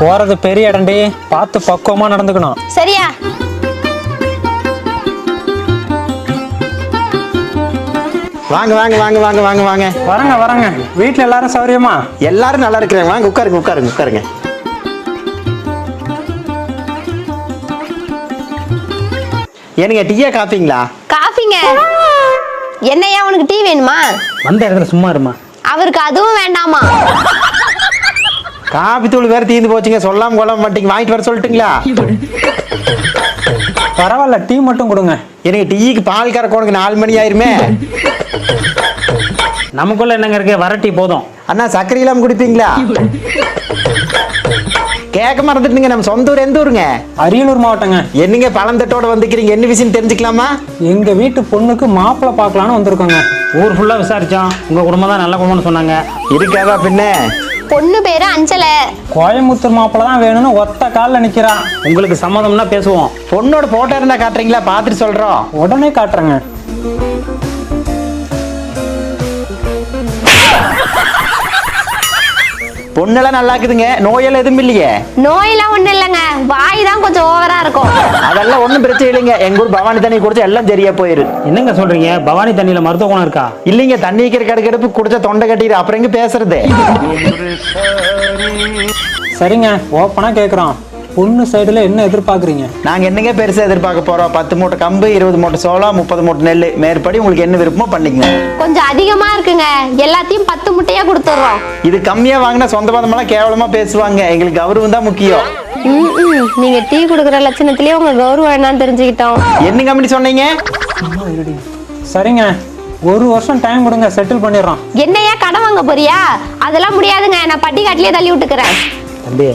போறது பெரிய இடண்டி பார்த்து பக்குவமா நடந்துக்கணும். சரியா? வாங்க வாங்க வாங்க வாங்க வாங்க வாங்க. வரங்க வரங்க. வீட்ல எல்லாரும் சௌரியமா? எல்லாரும் நல்லா இருக்கிறாங்க. வாங்க உட்காருங்க உட்காருங்க உட்காருங்க. ஏனுங்க டீயா காப்பீங்களா காஃபிங்க. என்னையா உனக்கு டீ வேணுமா? வந்த இடத்துல சும்மா இருமா. அவருக்கு அதுவும் வேண்டாமா? காபி தூள் வேற தீர்ந்து போச்சுங்க. சொல்லாம கொள்ளாம மாட்டீங்க. வாங்கிட்டு வர சொல்லட்டுங்களா? பரவாயில்ல டீ மட்டும் கொடுங்க. எனக்கு டீக்கு பால் கறக்கணுக்கு நாலு மணி ஆயிருமே. நமக்குள்ள என்னங்க இருக்கு? வர டீ போதும். அண்ணா சர்க்கரை இல்லாம குடிப்பீங்களா? கேட்க மறந்துட்டுங்க. நம்ம சொந்த ஊர் எந்த ஊருங்க? அரியலூர் மாவட்டங்க. என்னங்க பழந்தட்டோட வந்துக்கிறீங்க என்ன விஷயம் தெரிஞ்சுக்கலாமா? எங்க வீட்டு பொண்ணுக்கு மாப்பிள்ளை பார்க்கலான்னு வந்திருக்கோங்க. ஊர் ஃபுல்லாக விசாரித்தோம் உங்கள் குடும்பம் தான் நல்ல குடும்பம்னு சொன்னாங்க. இருக்காதா பின்ன? பொண்ணு பேரு அஞ்சலை. கோயம்புத்தூர் மாப்பிள்ளை தான் வேணும்னு ஒத்த காலில் நிக்கிறா. உங்களுக்கு சம்மதம்னா பேசுவோம். பொண்ணோட போட்டோ இருந்தா காட்டுறீங்களா? பார்த்துட்டு சொல்றோம். உடனே காட்டுறேங்க. பொண்ணெல்லாம் நல்லா இருக்குதுங்க. நோயெல்லாம் எதுவும் இல்லையே? நோயெல்லாம் ஒண்ணும் இல்லைங்க. வாய் கொஞ்சம் ஓவரா இருக்கும். அதெல்லாம் ஒண்ணும் பிரச்சனை இல்லைங்க. எங்க ஊர் பவானி தண்ணி குடிச்சா எல்லாம் சரியா போயிரு. என்னங்க சொல்கிறீங்க பவானி தண்ணியில் மருத்துவ குணம் இருக்கா? இல்லைங்க தண்ணி வைக்கிற கடுக்கடுப்பு குடிச்சா தொண்டை கட்டிடு அப்புறம் எங்க பேசுறது? சரிங்க ஓப்பனா கேக்குறோம். பொண்ணு சைடுல என்ன எதிர்பார்க்குறீங்க? நாங்க என்னங்க பெருசா எதிர்பார்க்க போறோம்? பத்து மூட்டை கம்பு இருபது மூட்டை சோளம் முப்பது மூட்டை நெல். மேற்படி உங்களுக்கு என்ன விருப்பமோ பண்ணிக்கங்க. கொஞ்சம் அதிகமா இருக்குங்க. எல்லாத்தையும் பத்து முட்டையா கொடுத்துட்றோம். இது கம்மியா வாங்கினா சொந்த பந்தமெல்லாம் கேவலமா பேசுவாங்க. எங்களுக்கு கௌரவம் தான் முக்கியம். நீங்க டீ குடுக்குற லட்சணத்திலேயே உங்க கௌரவம் என்னன்னு தெரிஞ்சுக்கிட்டோம். என்ன கம்பெனி சொன்னீங்க? சரிங்க. ஒரு வருஷம் டைம் கொடுங்க செட்டில் பண்ணிடுறோம். என்னையா கடன் வாங்க போறியா? அதெல்லாம் முடியாதுங்க. நான் பட்டி காட்டிலே தள்ளி விட்டுக்கிறேன். தம்பி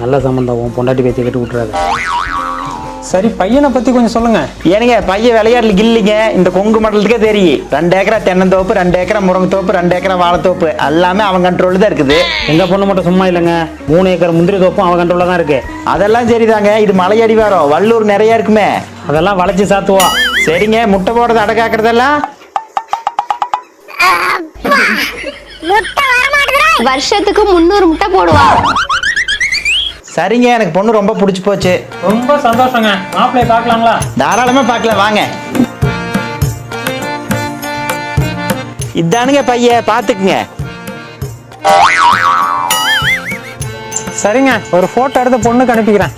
நல்ல சம்மந்தம் உன் பொண்டாட்டி பேத்தி கட்டி விட்டுறாது. சரி பையனை பத்தி கொஞ்சம் சொல்லுங்க. ஏனுங்க பையன் விளையாடல இல்லைங்க இந்த கொங்கு மண்டலத்துக்கே தெரியும். ரெண்டு ஏக்கரா தென்னந்தோப்பு ரெண்டு ஏக்கரா முருங்கைத்தோப்பு ரெண்டு ஏக்கரா வாழைத்தோப்பு எல்லாமே அவன் கண்ட்ரோல் தான் இருக்குது. எங்கள் பொண்ணு மட்டும் சும்மா இல்லைங்க. மூணு ஏக்கர் முந்திரி தோப்பும் அவன் கண்ட்ரோலில் தான் இருக்கு. அதெல்லாம் சரிதாங்க. இது மலையடி வாரம் வள்ளூர் நிறைய இருக்குமே. அதெல்லாம் வளைச்சி சாத்துவா. சரிங்க முட்டை போடுறது அடை காக்குறதெல்லாம் வருஷத்துக்கு முந்நூறு முட்டை போடுவா. சரிங்க எனக்கு பொண்ணு ரொம்ப பிடிச்சி போச்சு. ரொம்ப சந்தோஷங்க. மாப்பிள்ளைய பார்க்கலாங்களா? தாராளமா பார்க்கலாம் வாங்க. இதானுங்க பைய பாத்துக்குங்க. சரிங்க ஒரு போட்டோ எடுத்து பொண்ணுக்கு அனுப்பிக்கிறேன்.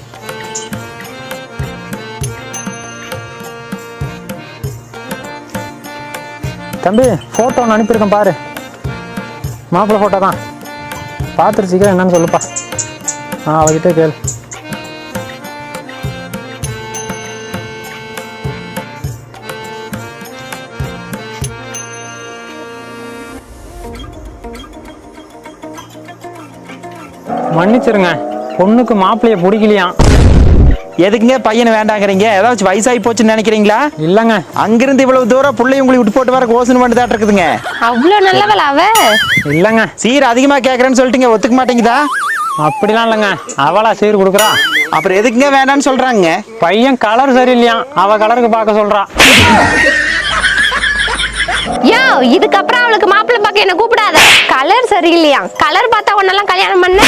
தம்பி போட்டோ ஒன்று அனுப்பியிருக்கேன் பாரு. மாப்பிள்ளை போட்டோ தான். பார்த்துட்டு சீக்கிரம் என்னன்னு சொல்லுப்பா. ஆ அவகிட்ட கேளு. மன்னிச்சிருங்க. பொண்ணுக்கு மாப்பிள்ளைய பிடிக்கலையாம் எதுக்குங்க பையனை வேண்டாங்கிறீங்க? ஏதாச்சும் வயசாகி போச்சுன்னு நினைக்கிறீங்களா? இல்லைங்க. அங்கிருந்து இவ்வளவு தூரம் பிள்ளை உங்களுக்கு விட்டு போட்டு வர கோசன் பண்ணி தான் இருக்குதுங்க அவ்வளோ நல்லவள அவ? இல்லைங்க. சீர் அதிகமா கேட்கறேன்னு சொல்லிட்டுங்க ஒத்துக்க மாட்டேங்குதா? அப்படிலாம் இல்லைங்க. அவளா சீர் கொடுக்குறா. அப்புறம் எதுக்குங்க வேண்டாம்னு சொல்றாங்க? பையன் கலர் சரியில்லையாம் அவ கலருக்கு பார்க்க சொல்றா. யோ இதுக்கப்புறம் அவளுக்கு மாப்பிள்ளை பார்க்க என்ன கூப்பிடாத. கலர் சரியில்லையா? கலர் பார்த்தா உன்னெல்லாம் கல்யாணம் பண்ண.